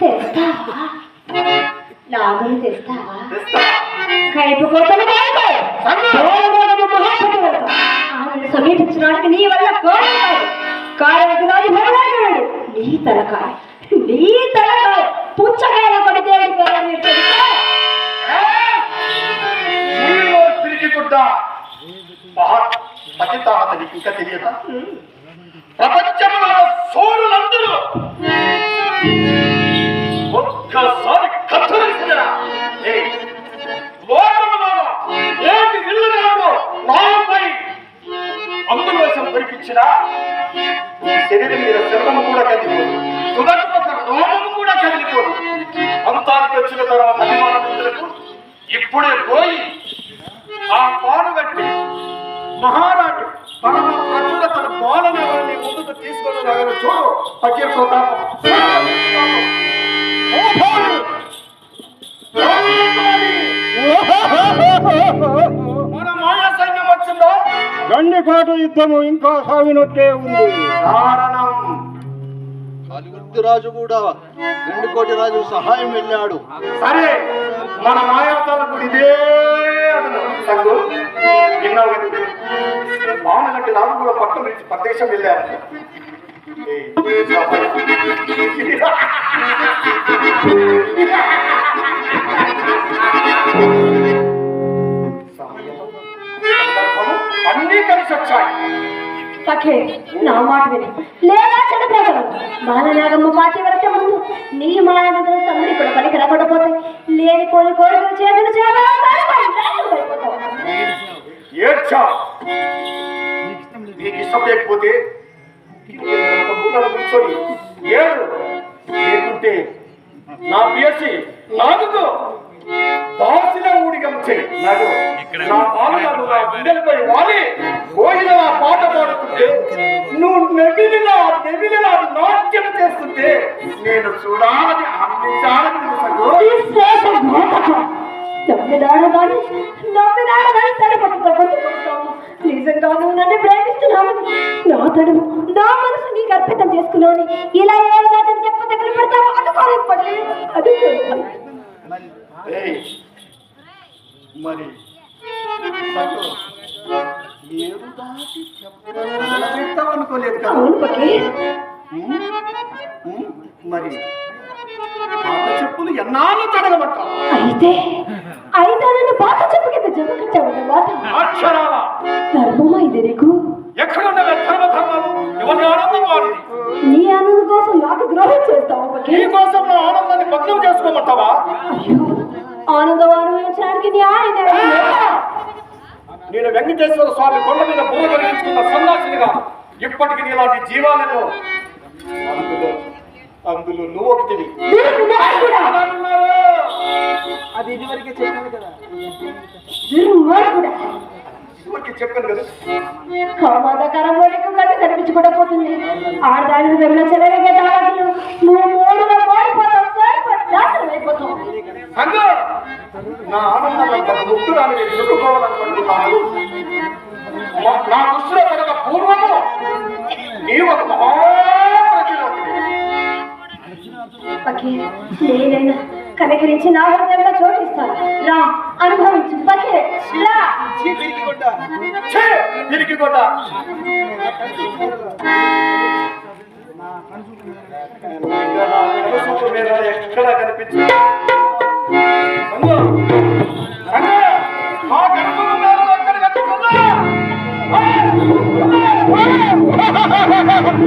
తెస్తావా? నాగులు తెస్తావా? తెస్తా. కైపు కోతలు కాదు. సంగు. దూరదూరము మహాపతివ్రత. ఆమెను సమీపించడానికి నీ వల్ల కారణాది భగవానుడు నీ తలకాయ నీ తలకాయ పుచ్చకాయల కొడితే ఊళ్ళో తిరిగి గుడ్డ? మహా పతితాహత నీకు ఇంకా తెలియదా? ప్రపంచంలో సోరులందరూ అందులోసం కురిపించిన ఈ శరీరం మీద శరణము కూడా కదిలిపోదు. తుదకు ఒక రోమము కూడా కదిలిపోదు. అంతానికి వచ్చిన తర్వాత అభిమానులకు ఇప్పుడే పోయి ఆ పాలు కట్టి మహారాజు పరమ ప్రజల తన బాలనగరాన్ని ముందుకు తీసుకొని రాగల చూడు. పకీర్ ప్రతాపం గండికోట యుద్ధము ఇంకా సాగినట్టే ఉంది. కారణం కాలిగుర్తి రాజు కూడా కోటి రాజు సహాయం వెళ్ళాడు. సరే మన మాయాతాలకు ఇదే అదను. సంగు విన్నావు కదా మామగంటి రాజు కూడా పట్టణం నుంచి ప్రదేశం వెళ్ళారు. అన్నీ కలిసి వచ్చాయి పఖే నా మాట విని. లేదా చెడ్డ ప్రజలు బాలనాగమ్మ పాతివ్రత ముందు నీ మానవుడు తమ్ముడి కూడా పనికి రాకపోతే లేని పోని కోరికలు చేతులు ఏడ్చా నీకు ఇష్టం లేకపోతే ఒక మూలలో కూర్చొని ఏడు. లేకుంటే నా పియసి నాకుకు దాసిన ఊడిగం నాకు నా పాలనలు నా గుండెలపై వాలి కోయిల నా పాట పాడుతుంటే నువ్వు నెమిలిలా నెమిలిలా నాట్యం చేస్తుంటే నేను చూడాలని నిజంగా నువ్వు నన్ను ప్రేమిస్తున్నావు. నా తడుము నా మనసు నీకు అర్పితం చేసుకున్నాను. ఇలా ఏడు దాటిని చెప్ప దగ్గర పెడతావు అనుకోలేదు ఏయ్, మరి ఏడు దాటి అనుకోలేదు కదా మరి పాత చెప్పులు ఎన్నాళ్ళు తడగమంటావు అయితే అయితే బాధ చెప్పు కింద జమ కట్టావు అన్నమాట. అక్షరాల? ధర్మమా ఇది నీకు? ధర్మ ధర్మాలు ఎవరి ఆనందం వాడిది నీ ఆనందం కోసం నాకు ద్రోహం చేస్తావు నీ కోసం ఆనందం ఆయన నేను వెంకటేశ్వర స్వామి కొండ మీద బుర్ర కలిగించుకున్న సన్నాసినిగా ఇప్పటికి నీలాంటి జీవాలను అందులో అందులో నువ్వు ఒకటివి అది ఇదివరకే చెప్పాను కదా. చెప్పాను కదా. కనిపించకుండా పోతుంది. వెళ్ళ నా ఆనందంలో నా దృష్టిలో కనుక పూర్వము నీవు ఒక మహాప్రతిలోకి పకే నేనైనా కనికరించి నా హృదయంలో చోటిస్తాను. రా అనుభవించు. పకే రా. ఛే! తిరిగి కొట్ట ఎక్కడా కనిపించదు సంగ! సంగ! నా గర్భం